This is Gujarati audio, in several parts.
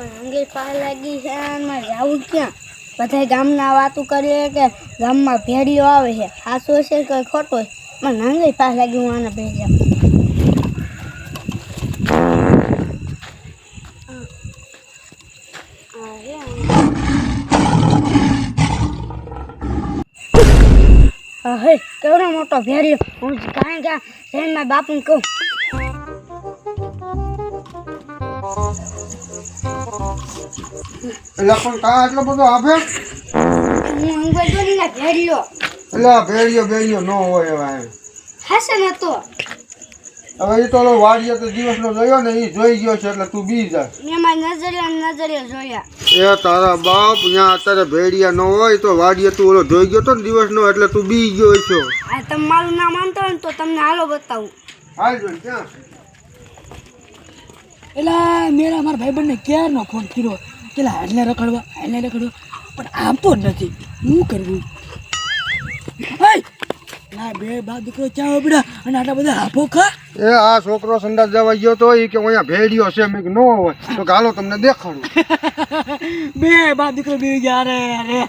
અંગે પા લાગી છે અને મારે જવું ક્યાં? બધા ગામના વાતું કરીએ કે ગામમાં ભેડીઓ આવે છે. સાચો છે કે ખોટો છે? મને અંગે પા લાગી, હું આને ભેજા હે કેવડો મોટો ભેડિયો હું કાંઈ ક્યાં? જઈને મારા બાપુને કહું. એટલે પણ કા એટલો બધો આપે ભેડિયો એટલે આ ભેળિયો ભેળિયો ન હોય એવા એમ. હશે ને તો હવે એ તો વાડીએ તો દિવસનો જોયો ને એ જોઈ ગયો છે એટલે તું બી જા. મેં મારી નજરે જોયા. એ તારા બાપ ત્યાં અત્યારે ભેડિયા ન હોય તો વાડિયો તું ઓલો જોઈ ગયો તો ને દિવસનો એટલે તું બી ગયો છો આ તમે મારું નામ માનતો હોય ને તો તમને હાલો બતાવું. હાલ જોઈ ક્યાં? એલા મેરા મારા ભાઈબંધને ક્યારનો ફોન કર્યો? પેલા હાડને રખડવા હાડને રખડવા. પણ આવતો જ નથી. શું કરવું! ના બે બા દીકરો ચા ઉબડા અને આટલા બધા હાફો ખા. એ આ છોકરો સંડાસ જવા ગયો તો એ કે અહીંયા ભેડિયો છે મેં ન હોય. તો ગાલો તમને દેખાડું. બે બા દીકરો બે ગયા અરે અરે.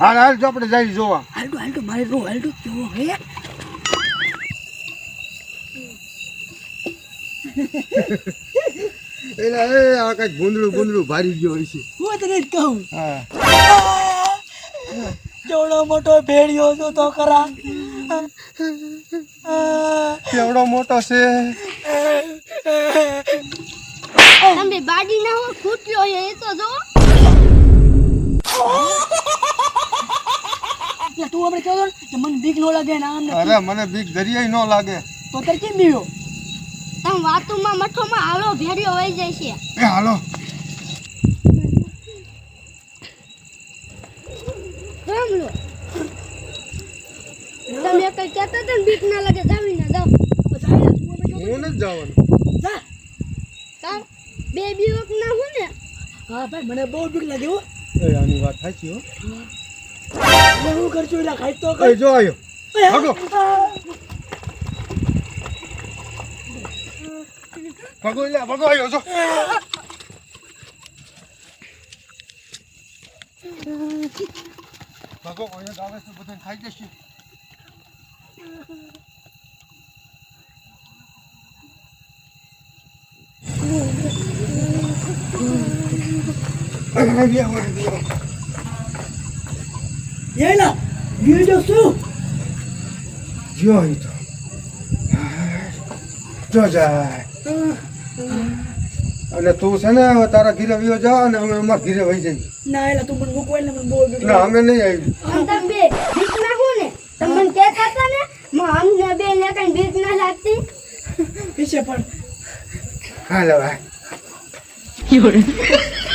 હાલ હાલ જો આપણે જઈ જોવા. હાલતો હાલતો મારે રો હાલતો કેવો હે. એટલે એ આ કંઈક ભૂંદડું ભૂંદડું ભારી ગયો હોય છે. હું તને જ કહું. હા. કેવડો મોટો ભેડિયો હતો તો ખરા. કેવડો મોટો છે. તમે બાડી ના હો ફૂટ્યો એ તો જો. તું આપણે કહો કે મને બીક નો લાગે ને આમ ને અરે મને બીક દરિયાઈ ન લાગે. તો તર કેમ બીયો તમે વાતુમાં મઠોમાં હાલો ભેડિયો વહી જાય છે. એ હાલો. રામલો. તમે કઈ કહેતા હતા ને બીક ના લાગે જાવી ના જાવ હું નથી જવાનું. જા. કામ બે બીવક ના હું ને. હા ભાઈ મને બહુ બીક લાગે હો. એ આની વાત સાચી હો. હું કરજો એટલે ખાઈ તો કઈ જો આયો. ભાગો. ભાગો એટલે ભાગો આવ્યો જો ભાગો કોઈ આવે છે બધાને ખાઈ જશે એલા બીજો શું જો ઈ તો જો જાય અને તું છે ને હવે તારા ઘીરે વિયો જા અને અમે અમાર ઘીરે વહી જઈએ ના એલા તું મને મૂકવા એટલે મને બોલ ના અમે નહીં આવી. તમે બે બીક ના ને તમે મને કહેતા હતા ને માં અમને બે ને કઈ બીક ના લાગતી. પીછે પણ. હાલ હવે